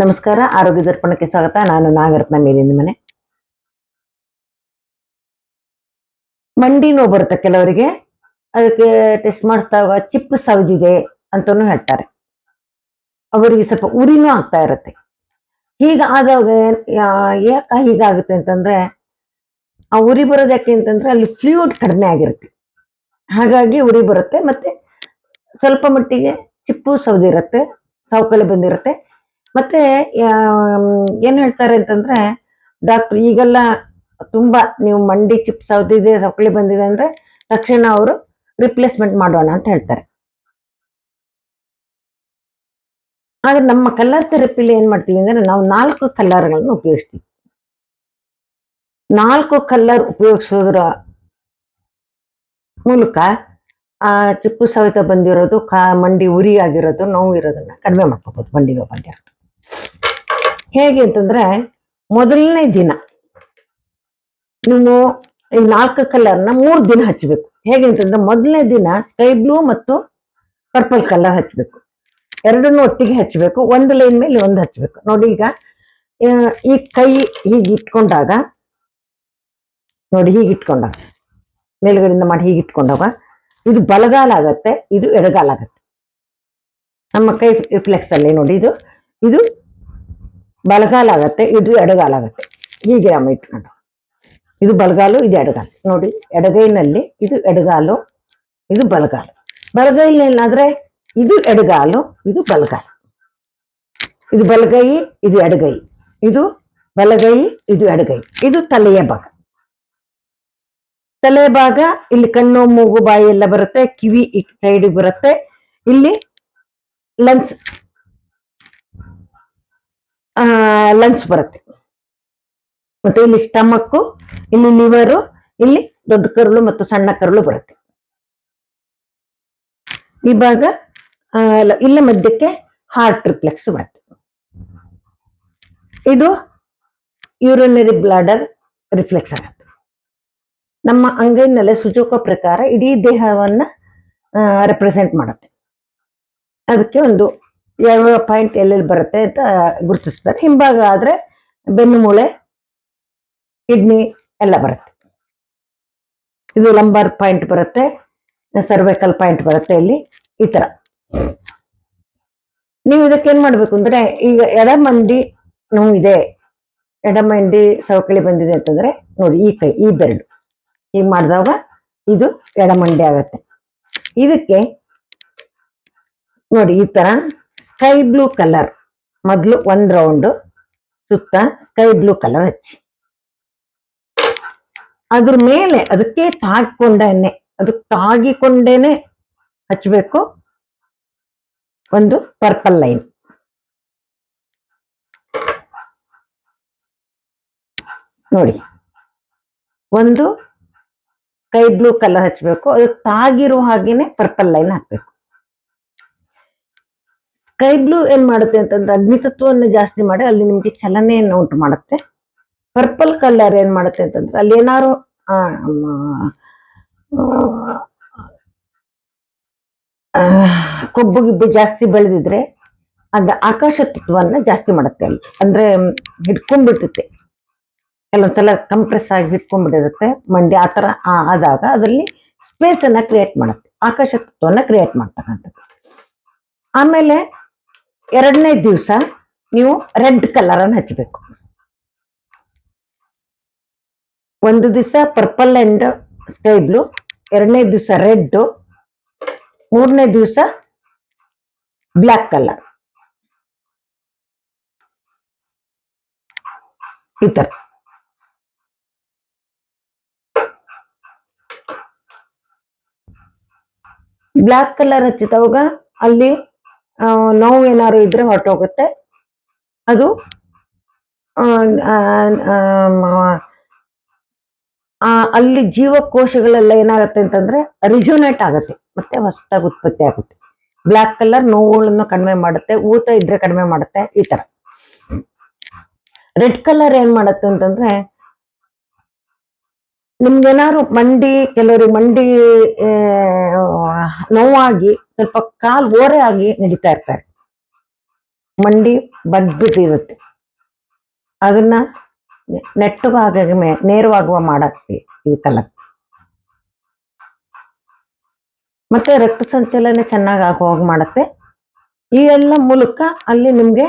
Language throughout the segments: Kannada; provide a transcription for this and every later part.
ನಮಸ್ಕಾರ, ಆರೋಗ್ಯ ದರ್ಪಣಕ್ಕೆ ಸ್ವಾಗತ. ನಾನು ನಾಗರತ್ನ ಮೇಲಿನ ಮನೆ. ಮಂಡಿ ನೋವು ಬರುತ್ತೆ ಕೆಲವರಿಗೆ. ಅದಕ್ಕೆ ಟೆಸ್ಟ್ ಮಾಡಿಸಿದಾಗ ಚಿಪ್ಪು ಸವದಿದೆ ಅಂತಾನು ಹೇಳ್ತಾರೆ. ಅವರಿಗೆ ಸ್ವಲ್ಪ ಉರಿನೂ ಆಗ್ತಾ ಇರುತ್ತೆ. ಹೀಗ ಆದಾಗ ಯಾಕೆ ಹೀಗಾಗುತ್ತೆ ಅಂತಂದ್ರೆ, ಆ ಉರಿ ಬರೋದು ಯಾಕೆ ಅಂತಂದ್ರೆ ಅಲ್ಲಿ ಫ್ಲೂಯಿಡ್ ಕಡಿಮೆ ಆಗಿರುತ್ತೆ. ಹಾಗಾಗಿ ಉರಿ ಬರುತ್ತೆ ಮತ್ತೆ ಸ್ವಲ್ಪ ಮಟ್ಟಿಗೆ ಚಿಪ್ಪು ಸವದಿರುತ್ತೆ ಸೌಕಲ್ಯ ಬಂದಿರುತ್ತೆ. ಮತ್ತೆ ಏನು ಹೇಳ್ತಾರೆ ಅಂತಂದ್ರೆ, ಡಾಕ್ಟರ್ ಈಗೆಲ್ಲ ತುಂಬಾ ನೀವು ಮಂಡಿ ಚಿಪ್ ಸವದಿದೆ, ಸವಕಳಿ ಬಂದಿದೆ ಅಂದ್ರೆ ತಕ್ಷಣ ಅವರು ರಿಪ್ಲೇಸ್ಮೆಂಟ್ ಮಾಡೋಣ ಅಂತ ಹೇಳ್ತಾರೆ. ಆದ್ರೆ ನಮ್ಮ ಕಲರ್ ಥೆರಪಿಲಿ ಏನ್ ಮಾಡ್ತೀವಿ ಅಂದ್ರೆ ನಾವು ನಾಲ್ಕು ಕಲ್ಲರ್ಗಳನ್ನು ಉಪಯೋಗಿಸ್ತೀವಿ. ನಾಲ್ಕು ಕಲರ್ ಉಪಯೋಗಿಸೋದ್ರ ಮೂಲಕ ಆ ಚಿಪ್ಪು ಸವಿತ ಬಂದಿರೋದು ಕಾ ಮಂಡಿ ಉರಿ ಆಗಿರೋದು, ನೋವು ಇರೋದನ್ನ ಕಡಿಮೆ ಮಾಡ್ಕೋಬಹುದು ಮಂಡಿ ನೋವು ಬಂದಿರೋದು. ಹೇಗೆ ಅಂತಂದ್ರೆ ಮೊದಲನೇ ದಿನ ನೀವು ಈ ನಾಲ್ಕು ಕಲರ್ನ ಮೂರು ದಿನ ಹಚ್ಚಬೇಕು ಹೇಗೆ ಅಂತಂದ್ರೆ ಮೊದಲನೇ ದಿನ ಸ್ಕೈ ಬ್ಲೂ ಮತ್ತು ಪರ್ಪಲ್ ಕಲರ್ ಹಚ್ಚಬೇಕು ಎರಡನ್ನೂ ಒಟ್ಟಿಗೆ ಹಚ್ಚಬೇಕು ಒಂದು ಲೈನ್ ಮೇಲೆ ಒಂದು ಹಚ್ಚಬೇಕು ನೋಡಿ ಈಗ ಈ ಕೈ ಹೀಗೆ ಇಟ್ಕೊಂಡಾಗ, ನೋಡಿ ಹೀಗೆ ಇಟ್ಕೊಂಡಾಗ, ಮೇಲ್ಗಡೆಯಿಂದ ಮಾಡಿ ಹೀಗೆ ಇಟ್ಕೊಂಡಾಗ ಇದು ಬಲಗಾಲ ಆಗತ್ತೆ, ಇದು ಎಡಗಾಲ ಆಗತ್ತೆ. ನಮ್ಮ ಕೈ ರಿಫ್ಲೆಕ್ಸ್ ಅಲ್ಲಿ ನೋಡಿ ಇದು. ಇದು ಬಲಗಾಲ ಆಗತ್ತೆ, ಇದು ಎಡಗಾಲ ಆಗತ್ತೆ. ಹೀಗೆ ನಮ್ಮ ಇಟ್ಕೊಂಡು. ಇದು ಬಲಗಾಲು, ಇದು ಎಡಗಾಲು. ನೋಡಿ, ಎಡಗೈನಲ್ಲಿ ಇದು ಎಡಗಾಲು, ಇದು ಬಲಗಾಲು. ಬಲಗೈಲೇನಾದ್ರೆ ಇದು ಎಡಗಾಲು, ಇದು ಬಲಗಾಲು. ಇದು ಬಲಗೈ, ಇದು ಎಡಗೈ. ಇದು ಬಲಗೈ, ಇದು ಎಡಗೈ. ಇದು ತಲೆಯ ಭಾಗ. ತಲೆ ಭಾಗ ಇಲ್ಲಿ ಕಣ್ಣು, ಮೂಗು, ಬಾಯಿ ಎಲ್ಲ ಬರುತ್ತೆ, ಕಿವಿ ಈ ಸೈಡ್ ಬರುತ್ತೆ. ಇಲ್ಲಿ ಲಂಗ್ಸ್ ಲಂಗ್ಸ್ ಬರುತ್ತೆ. ಮತ್ತೆ ಇಲ್ಲಿ ಸ್ಟಮಕ್ಕು ಇಲ್ಲಿ ಲಿವರು ಇಲ್ಲಿ ದೊಡ್ಡ ಕರುಳು ಮತ್ತು ಸಣ್ಣ ಕರುಳು ಬರುತ್ತೆ. ಈ ಭಾಗ ಇಲ್ಲ ಮಧ್ಯಕ್ಕೆ ಹಾರ್ಟ್ ರಿಫ್ಲೆಕ್ಸ್ ಬರುತ್ತೆ. ಇದು ಯೂರಿನರಿ ಬ್ಲಾಡರ್ ರಿಫ್ಲೆಕ್ಸ್ ಆಗುತ್ತೆ. ನಮ್ಮ ಅಂಗೈನಲ್ಲೇ ಸುಜೋಕ ಪ್ರಕಾರ ಇಡೀ ದೇಹವನ್ನ ರೆಪ್ರೆಸೆಂಟ್ ಮಾಡುತ್ತೆ. ಅದಕ್ಕೆ ಒಂದು ಯಾವ ಪಾಯಿಂಟ್ ಎಲ್ಲೆಲ್ಲಿ ಬರುತ್ತೆ ಅಂತ ಗುರುತಿಸ್ತಾರೆ. ಹಿಂಭಾಗ ಆದರೆ ಬೆನ್ನು, ಮೂಳೆ, ಕಿಡ್ನಿ ಎಲ್ಲ ಬರುತ್ತೆ. ಇದು ಲಂಬರ್ ಪಾಯಿಂಟ್ ಬರುತ್ತೆ ಸರ್ವೈಕಲ್ ಪಾಯಿಂಟ್ ಬರುತ್ತೆ ಇಲ್ಲಿ, ಈ ಥರ ನೀವು ಇದಕ್ಕೆ ಏನು ಮಾಡಬೇಕು ಅಂದರೆ, ಈಗ ಎಡ ಮಂದಿ ನೋ ಇದೆ. ಎಡ ಮಂಡಿ ಸವಕಳಿ ಬಂದಿದೆ ಅಂತಂದರೆ, ನೋಡಿ, ಈ ಕೈ, ಈ ಬೆರಳು. ಹೀಗೆ ಮಾಡಿದಾಗ ಇದು ಎಡಮಂಡೆ ಆಗುತ್ತೆ. ಇದಕ್ಕೆ ನೋಡಿ ಈ ತರ ಸ್ಕೈ ಬ್ಲೂ ಕಲರ್ ಮೊದಲು ಒಂದು ರೌಂಡ್ ಸುತ್ತ ಸ್ಕೈ ಬ್ಲೂ ಕಲರ್ ಹಚ್ಚಿ. ಅದ್ರ ಮೇಲೆ ಅದಕ್ಕೆ ತಾಗಿಕೊಂಡೇನೆ ಅದಕ್ಕೆ ತಾಗಿಕೊಂಡೇನೆ ಹಚ್ಚಬೇಕು ಒಂದು ಪರ್ಪಲ್ ಲೈನ್ ನೋಡಿ, ಒಂದು ಸ್ಕೈ ಬ್ಲೂ ಕಲರ್ ಹಚ್ಚಬೇಕು ಅದು ತಾಗಿರೋ ಹಾಗೇನೆ ಪರ್ಪಲ್ ಲೈನ್ ಹಾಕ್ಬೇಕು. ಸ್ಕೈ ಬ್ಲೂ ಏನ್ ಮಾಡುತ್ತೆ ಅಂತಂದ್ರೆ ಅಗ್ನಿತತ್ವವನ್ನು ಜಾಸ್ತಿ ಮಾಡಿ ಅಲ್ಲಿ ನಿಮ್ಗೆ ಚಲನೆಯನ್ನು ಉಂಟು ಮಾಡುತ್ತೆ. ಪರ್ಪಲ್ ಕಲರ್ ಏನ್ ಮಾಡುತ್ತೆ ಅಂತಂದ್ರೆ ಅಲ್ಲಿ ಏನಾರು ಕೊಬ್ಬು ಗಿಬ್ಬು ಜಾಸ್ತಿ ಬೆಳೆದಿದ್ರೆ ಅದ ಆಕಾಶ ತತ್ವವನ್ನ ಜಾಸ್ತಿ ಮಾಡುತ್ತೆ ಅಲ್ಲಿ. ಅಂದ್ರೆ ಹಿಡ್ಕೊಂಡ್ಬಿಡ್ತೈತೆ. ಕೆಲವೊಂದ್ಸಲ ಕಂಪ್ರೆಸ್ ಆಗಿ ಇಟ್ಕೊಂಡ್ಬಿಟ್ಟಿರುತ್ತೆ ಮಂಡಿ ಆ ಥರ ಆದಾಗ ಅದರಲ್ಲಿ ಸ್ಪೇಸ್ ಅನ್ನ ಕ್ರಿಯೇಟ್ ಮಾಡುತ್ತೆ. ಆಕಾಶ ತತ್ವವನ್ನು ಕ್ರಿಯೇಟ್ ಮಾಡ್ತಕ್ಕಂಥದ್ದು. ಆಮೇಲೆ ಎರಡನೇ ದಿವಸ ನೀವು ರೆಡ್ ಕಲರನ್ನು ಹಚ್ಚಬೇಕು ಒಂದು ದಿವಸ ಪರ್ಪಲ್ ಅಂಡ್ ಸ್ಕೈ ಬ್ಲೂ ಎರಡನೇ ದಿವಸ ರೆಡ್ ಮೂರನೇ ದಿವಸ ಬ್ಲ್ಯಾಕ್ ಕಲರ್ ಈ ತರ ಬ್ಲ್ಯಾಕ್ ಕಲರ್ ಹಚ್ಚಿದವಾಗ ಅಲ್ಲಿ ನೋವು ಏನಾದ್ರು ಇದ್ರೆ ಹೊರಟೋಗುತ್ತೆ. ಅದು ಅಲ್ಲಿ ಜೀವಕೋಶಗಳೆಲ್ಲ ಏನಾಗುತ್ತೆ ಅಂತಂದ್ರೆ ರಿಜುನೇಟ್ ಆಗುತ್ತೆ. ಮತ್ತೆ ಹೊಸದಾಗಿ ಉತ್ಪತ್ತಿ ಆಗುತ್ತೆ. ಬ್ಲ್ಯಾಕ್ ಕಲರ್ ನೋವುಗಳನ್ನು ಕಡಿಮೆ ಮಾಡುತ್ತೆ, ಊತ ಇದ್ರೆ ಕಡಿಮೆ ಮಾಡುತ್ತೆ, ಈ ತರ. ರೆಡ್ ಕಲರ್ ಏನ್ ಮಾಡುತ್ತೆ ಅಂತಂದ್ರೆ ನಿಮ್ಗೇನಾದ್ರು ಮಂಡಿ ಕೆಲವರಿಗೆ ಮಂಡಿ ನೋವಾಗಿ ಸ್ವಲ್ಪ ಕಾಲು ಓರೆ ಆಗಿ ನಡೀತಾ ಇರ್ತಾರೆ. ಮಂಡಿ ಬದ್ಬಿಟ್ಟಿರುತ್ತೆ. ಅದನ್ನ ನೆಟ್ಟುವಾಗ ನೇರವಾಗುವ ಮಾಡಕ್ಕೆ ಇದಕ್ಕಲ್ಲ ಮತ್ತೆ ರಕ್ತ ಸಂಚಲನೆ ಚೆನ್ನಾಗಿ ಆಗುವಾಗ ಮಾಡುತ್ತೆ. ಈ ಎಲ್ಲ ಮೂಲಕ ಅಲ್ಲಿ ನಿಮ್ಗೆ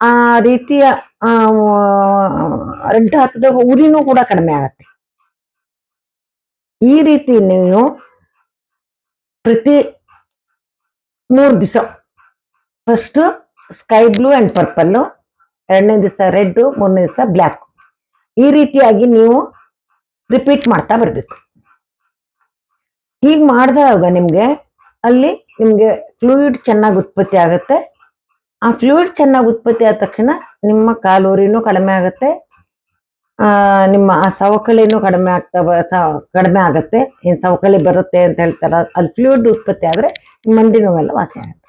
ಆ ರೀತಿಯ ಹತ್ತದ ಉರಿನೂ ಕೂಡ ಕಡಿಮೆ ಆಗತ್ತೆ. ಈ ರೀತಿ ನೀವು ಪ್ರತಿ ಮೂರು ದಿವಸ first sky blue and purple ಎರಡನೇ ದಿವಸ ರೆಡ್ ಮೂರನೇ ದಿವಸ ಬ್ಲ್ಯಾಕ್ ಈ ರೀತಿಯಾಗಿ ನೀವು ರಿಪೀಟ್ ಮಾಡ್ತಾ ಬರಬೇಕು. ಹೀಗೆ ಮಾಡಿದಾಗ ನಿಮಗೆ ಅಲ್ಲಿ ನಿಮಗೆ ಫ್ಲೂಯಿಡ್ ಚೆನ್ನಾಗಿ ಉತ್ಪತ್ತಿ ಆಗುತ್ತೆ. ಆ ಫ್ಲೂಯಿಡ್ ಚೆನ್ನಾಗಿ ಉತ್ಪತ್ತಿ ಆದ ತಕ್ಷಣ ನಿಮ್ಮ ಕಾಲೋರಿನೂ ಕಡಿಮೆ ಆಗುತ್ತೆ. ನಿಮ್ಮ ಆ ಸವಕಳಿನೂ ಕಡಿಮೆ ಆಗ್ತಾ ಕಡಿಮೆ ಆಗುತ್ತೆ. ಏನು ಸವಕಳಿ ಬರುತ್ತೆ ಅಂತ ಹೇಳ್ತಾರೆ ಅಲ್ಲಿ ಫ್ಲೂಯಿಡ್ ಉತ್ಪತ್ತಿ ಆದರೆ ಮಂಡಿ ನೋವೆಲ್ಲ ವಾಸಿ ಆಗುತ್ತೆ.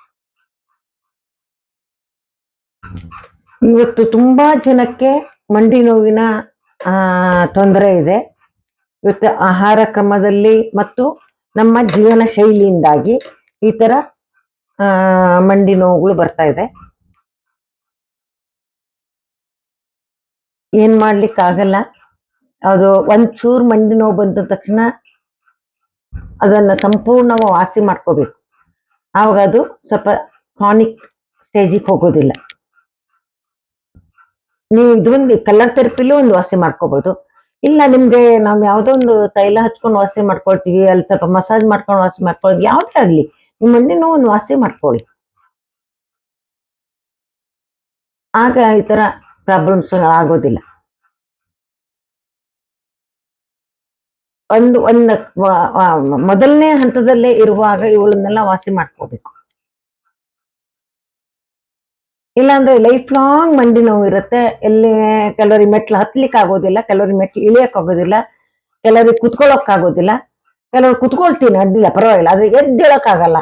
ಇವತ್ತು ತುಂಬ ಜನಕ್ಕೆ ಮಂಡಿ ನೋವಿನ ತೊಂದರೆ ಇದೆ. ಇವತ್ತು ಆಹಾರ ಕ್ರಮದಲ್ಲಿ ಮತ್ತು ನಮ್ಮ ಜೀವನ ಶೈಲಿಯಿಂದಾಗಿ ಈ ಥರ ಮಂಡಿ ನೋವುಗಳು ಬರ್ತಾ ಇದೆ. ಏನ್ ಮಾಡ್ಲಿಕ್ಕೆ ಆಗಲ್ಲ. ಅದು ಒಂದ್ ಚೂರ್ ಮಂಡಿ ನೋವು ಬಂದ ತಕ್ಷಣ ಅದನ್ನ ಸಂಪೂರ್ಣ ವಾಸಿ ಮಾಡ್ಕೋಬೇಕು. ಆವಾಗ ಅದು ಸ್ವಲ್ಪ ಕ್ರಾನಿಕ್ ಸ್ಟೇಜಿಗೆ ಹೋಗೋದಿಲ್ಲ. ನೀವು ಇದೊಂದು ಕಲರ್ ಥೆರಪಿಲೂ ಒಂದು ವಾಸಿ ಮಾಡ್ಕೋಬಹುದು ಇಲ್ಲ, ನಿಮ್ಗೆ ನಾವ್ ಯಾವ್ದೋ ಒಂದು ತೈಲ ಹಚ್ಕೊಂಡು ವಾಸಿ ಮಾಡ್ಕೊಳ್ತೀವಿ, ಅಲ್ಲಿ ಸ್ವಲ್ಪ ಮಸಾಜ್ ಮಾಡ್ಕೊಂಡು ವಾಸಿ ಮಾಡ್ಕೊಳ್ಳಿ ಯಾವ್ದೇ ಆಗ್ಲಿ, ನಿಮ್ಮ ಮಂಡಿ ನೋವು ಒಂದು ವಾಸಿ ಮಾಡ್ಕೊಳ್ಳಿ. ಆಗ ಈ ತರ ಪ್ರಾಬ್ಲಮ್ಸ್ ಆಗೋದಿಲ್ಲ ಒಂದು ಒಂದು ಮೊದಲನೇ ಹಂತದಲ್ಲೇ ಇರುವಾಗ ಇವುಗಳನ್ನೆಲ್ಲ ವಾಸಿ ಮಾಡ್ಕೋಬೇಕು. ಇಲ್ಲಾಂದ್ರೆ ಲೈಫ್ ಲಾಂಗ್ ಮಂಡಿ ನೋವು ಇರುತ್ತೆ. ಎಲ್ಲಿ ಕೆಲವರಿಗೆ ಮೆಟ್ಲು ಹತ್ಲಿಕ್ಕೆ ಆಗೋದಿಲ್ಲ ಕೆಲವರಿಗೆ ಮೆಟ್ಲು ಇಳಿಯಕ್ ಆಗೋದಿಲ್ಲ ಕೆಲವರಿಗೆ ಕುತ್ಕೊಳ್ಳೋಕ್ ಆಗೋದಿಲ್ಲ ಕೆಲವರು ಕುತ್ಕೊಳ್ತೀನಿ, ಅಡ್ಡಿಲ್ಲ, ಪರವಾಗಿಲ್ಲ, ಆದ್ರೆ ಎದ್ದೇಳಕ್ ಆಗಲ್ಲ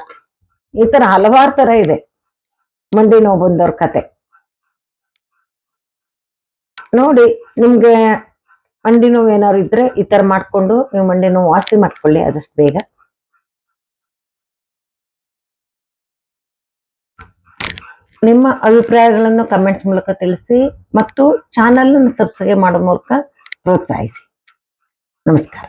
ಈ ತರ ಹಲವಾರು ತರ ಇದೆ. ಮಂಡಿ ನೋವು ಬಂದವ್ರ ಕತೆ. ನೋಡಿ, ನಿಮ್ಗೆ ಮಂಡಿ ನೋವು ಏನಾದ್ರು ಇದ್ರೆ ಈ ತರ ಮಾಡ್ಕೊಂಡು ನೀವು ಮಂಡಿ ನೋವು ವಾಸಿ ಮಾಡ್ಕೊಳ್ಳಿ, ಆದಷ್ಟು ಬೇಗ. ನಿಮ್ಮ ಅಭಿಪ್ರಾಯಗಳನ್ನು ಕಮೆಂಟ್ಸ್ ಮೂಲಕ ತಿಳಿಸಿ ಮತ್ತು ಚಾನಲ್ ಸಬ್ಸ್ಕ್ರೈಬ್ ಮಾಡೋ ಮೂಲಕ ಪ್ರೋತ್ಸಾಹಿಸಿ. ನಮಸ್ಕಾರ.